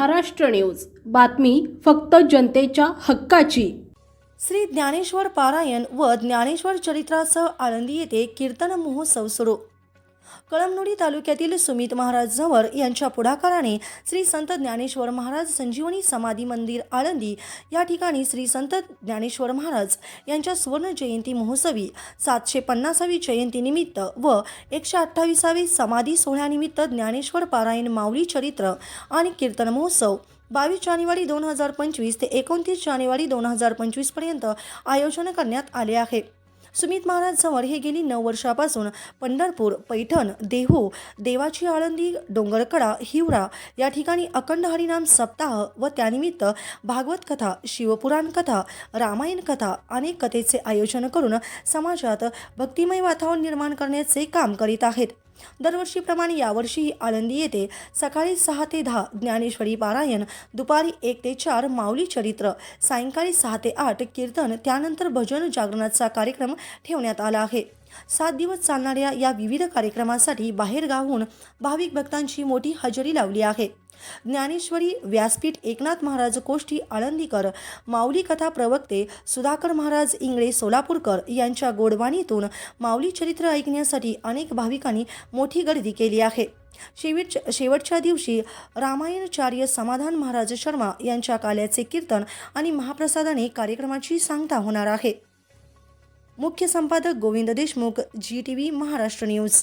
Maharashtra news. बातमी फक्त जनतेच्या हक्काची. श्री ज्ञानेश्वर पारायण व ज्ञानेश्वर चरित्रासह आळंदी येथे कीर्तन महोत्सव सुरू. कळमनुरी तालुक्यातील सुमित महाराज झंवर यांच्या पुढाकाराने श्री संत ज्ञानेश्वर महाराज संजीवनी समाधी मंदिर आळंदी. या ठिकाणी श्री संत ज्ञानेश्वर महाराज यांच्या सुवर्ण जयंती महोत्सवी सातशे पन्नासावी जयंतीनिमित्त व एकशे अठ्ठावीसावी समाधी सोहळ्यानिमित्त ज्ञानेश्वर पारायण माऊली चरित्र आणि कीर्तन महोत्सव बावीस जानेवारी दोन हजार पंचवीस ते एकोणतीस जानेवारी दोन हजार पंचवीसपर्यंत आयोजन करण्यात आले आहे. सुमित महाराज झंवर हे गेली नऊ वर्षापासून पंढरपूर पैठण देहू देवाची आळंदी डोंगरकडा हिवरा या ठिकाणी अखंड हरिनाम सप्ताह व त्यानिमित्त भागवत कथा शिवपुराण कथा रामायण कथा अनेक कथेचे आयोजन करून समाजात भक्तिमय वातावरण निर्माण करण्याचे काम करीत आहेत. दरवर्षीप्रमाणे यावर्षीही आळंदी येथे सकाळी सहा ते दहा ज्ञानेश्वरी पारायण दुपारी एक ते चार माऊली चरित्र सायंकाळी सहा ते आठ कीर्तन त्यानंतर भजन जागरणाचा कार्यक्रम ठेवण्यात आला आहे. सात दिवस चालणाऱ्या या विविध कार्यक्रमासाठी बाहेरगावहून भाविक भक्तांची मोठी हजेरी लावली आहे. ज्ञानेश्वरी व्यासपीठ एकनाथ महाराज कोष्टी आळंदीकर माऊली कथा प्रवक्ते सुधाकर महाराज इंगळे सोलापूरकर यांच्या गोडवाणीतून माऊली चरित्र ऐकण्यासाठी अनेक भाविकांनी मोठी गर्दी केली आहे. शेवट शेवटच्या दिवशी रामायणचार्य समाधान महाराज शर्मा यांच्या काल्याचे कीर्तन आणि महाप्रसादाने कार्यक्रमाची सांगता होणार आहे. मुख्य संपादक Govind Deshmukh G T V Maharashtra news.